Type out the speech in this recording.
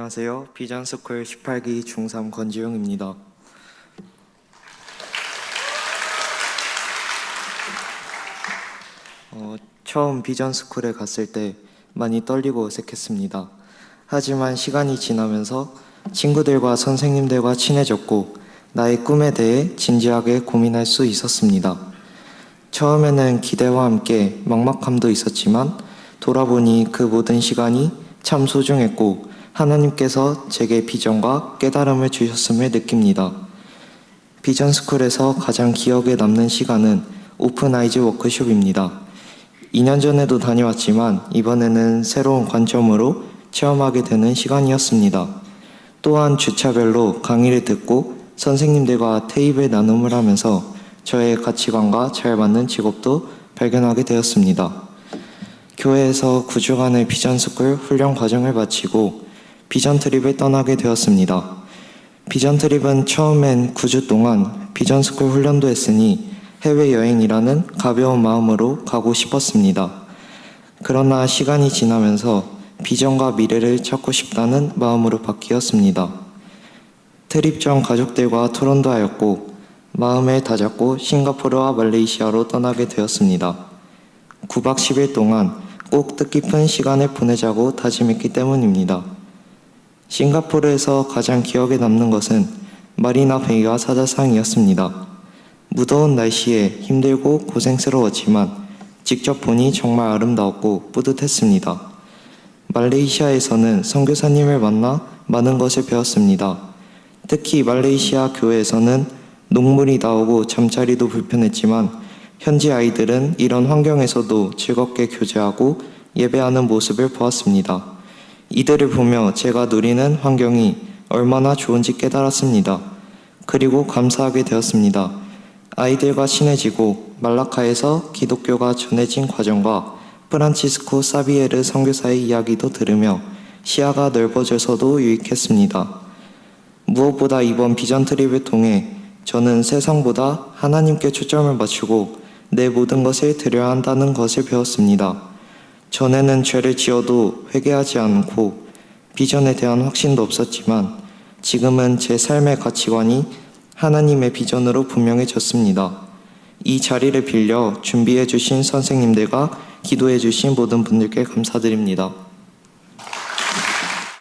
안녕하세요. 비전스쿨 18기 중3 권지용입니다. 어, 처음 비전스쿨에 갔을 때 많이 떨리고 어색했습니다. 하지만 시간이 지나면서 친구들과 선생님들과 친해졌고 나의 꿈에 대해 진지하게 고민할 수 있었습니다. 처음에는 기대와 함께 막막함도 있었지만 돌아보니 그 모든 시간이 참 소중했고 하나님께서 제게 비전과 깨달음을 주셨음을 느낍니다. 비전 스쿨에서 가장 기억에 남는 시간은 오픈 아이즈 워크숍입니다. 2년 전에도 다녀왔지만 이번에는 새로운 관점으로 체험하게 되는 시간이었습니다. 또한 주차별로 강의를 듣고 선생님들과 테이블 나눔을 하면서 저의 가치관과 잘 맞는 직업도 발견하게 되었습니다. 교회에서 9주간의 비전스쿨 훈련 과정을 마치고 비전 트립을 떠나게 되었습니다. 비전 트립은 처음엔 9주 동안 비전 스쿨 훈련도 했으니 해외여행이라는 가벼운 마음으로 가고 싶었습니다. 그러나 시간이 지나면서 비전과 미래를 찾고 싶다는 마음으로 바뀌었습니다. 트립 전 가족들과 토론도 하였고 마음을 다잡고 싱가포르와 말레이시아로 떠나게 되었습니다. 9박 10일 동안 꼭 뜻깊은 시간을 보내자고 다짐했기 때문입니다. 싱가포르에서 가장 기억에 남는 것은 마리나 베이와 사자상이었습니다. 무더운 날씨에 힘들고 고생스러웠지만 직접 보니 정말 아름다웠고 뿌듯했습니다. 말레이시아에서는 선교사님을 만나 많은 것을 배웠습니다. 특히 말레이시아 교회에서는 녹물이 나오고 잠자리도 불편했지만 현지 아이들은 이런 환경에서도 즐겁게 교제하고 예배하는 모습을 보았습니다. 이들을 보며 제가 누리는 환경이 얼마나 좋은지 깨달았습니다. 그리고 감사하게 되었습니다. 아이들과 친해지고 말라카에서 기독교가 전해진 과정과 프란치스코 사비에르 선교사의 이야기도 들으며 시야가 넓어져서도 유익했습니다. 무엇보다 이번 비전 트립을 통해 저는 세상보다 하나님께 초점을 맞추고 내 모든 것을 드려야 한다는 것을 배웠습니다. 전에는 죄를 지어도 회개하지 않고 비전에 대한 확신도 없었지만 지금은 제 삶의 가치관이 하나님의 비전으로 분명해졌습니다. 이 자리를 빌려 준비해 주신 선생님들과 기도해 주신 모든 분들께 감사드립니다.